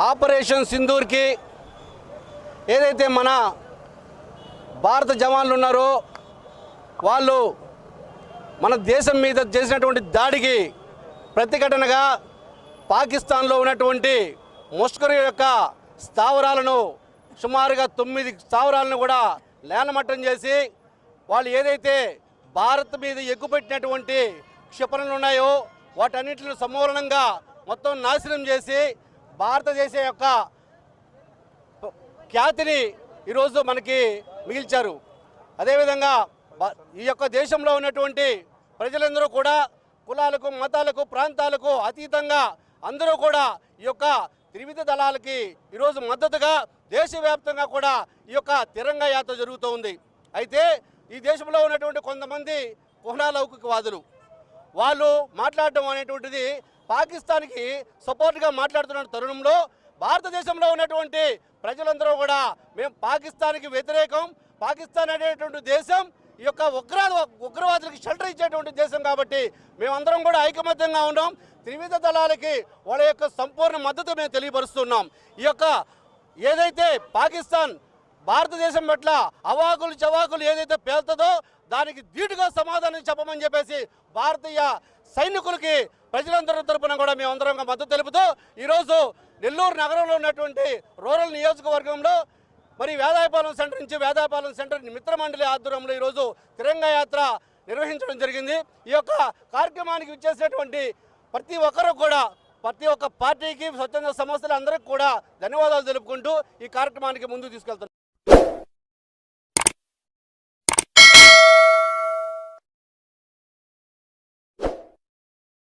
Operation సింధూర్కి ఏదైతే మన భారత జవాన్లు ఉన్నారో వాళ్ళు మన దేశం మీద చేసినటువంటి దాడికి ప్రతిఘటనగా పాకిస్తాన్లో ఉన్నటువంటి ముష్కరు యొక్క స్థావరాలను సుమారుగా తొమ్మిది స్థావరాలను కూడా లేనమట్టం చేసి వాళ్ళు ఏదైతే భారత్ మీద ఎక్కుపెట్టినటువంటి క్షిపణులు ఉన్నాయో వాటన్నిటిని సమూలంగా మొత్తం నాశనం చేసి భారతదేశం యొక్క ఖ్యాతిని ఈరోజు మనకి మిగిల్చారు. అదేవిధంగా ఈ యొక్క దేశంలో ఉన్నటువంటి ప్రజలందరూ కూడా కులాలకు మతాలకు ప్రాంతాలకు అతీతంగా అందరూ కూడా ఈ యొక్క త్రివిధ దళాలకి ఈరోజు మద్దతుగా దేశవ్యాప్తంగా కూడా ఈ యొక్క తిరంగ యాత్ర జరుగుతూ ఉంది. అయితే ఈ దేశంలో ఉన్నటువంటి కొంతమంది కుహనాలౌకికవాదులు వాళ్ళు మాట్లాడటం అనేటువంటిది పాకిస్తాన్కి సపోర్ట్గా మాట్లాడుతున్న తరుణంలో భారతదేశంలో ఉన్నటువంటి ప్రజలందరూ కూడా మేము పాకిస్తాన్కి వ్యతిరేకం పాకిస్తాన్ అనేటువంటి దేశం ఈ యొక్క ఉగ్రవాద ఉగ్రవాదులకు షెల్టర్ ఇచ్చేటువంటి దేశం కాబట్టి మేమందరం కూడా ఐకమత్యంగా ఉన్నాం. త్రివిధ దళాలకి వాళ్ళ యొక్క సంపూర్ణ మద్దతు మేము తెలియపరుస్తున్నాం. ఈ యొక్క ఏదైతే పాకిస్తాన్ భారతదేశం పట్ల అవాకులు చవాకులు ఏదైతే పేల్తుందో దానికి ధీటుగా సమాధానం చెప్పమని చెప్పేసి భారతీయ సైనికులకి ప్రజలందరి తరపున కూడా మేమందరం మద్దతు తెలుపుతూ ఈరోజు నెల్లూరు నగరంలో ఉన్నటువంటి రూరల్ నియోజకవర్గంలో మరి వేదాయపాలెం సెంటర్ నుంచి వేదాయపాలెం సెంటర్ మిత్రమండలి ఆధ్వర్యంలో ఈరోజు తిరంగ యాత్ర నిర్వహించడం జరిగింది. ఈ యొక్క కార్యక్రమానికి విచ్చేసినటువంటి ప్రతి ఒక్కరూ కూడా ప్రతి ఒక్క పార్టీకి స్వచ్ఛంద సంస్థలు అందరికీ కూడా ధన్యవాదాలు తెలుపుకుంటూ ఈ కార్యక్రమానికి ముందుకు తీసుకెళ్తున్నారు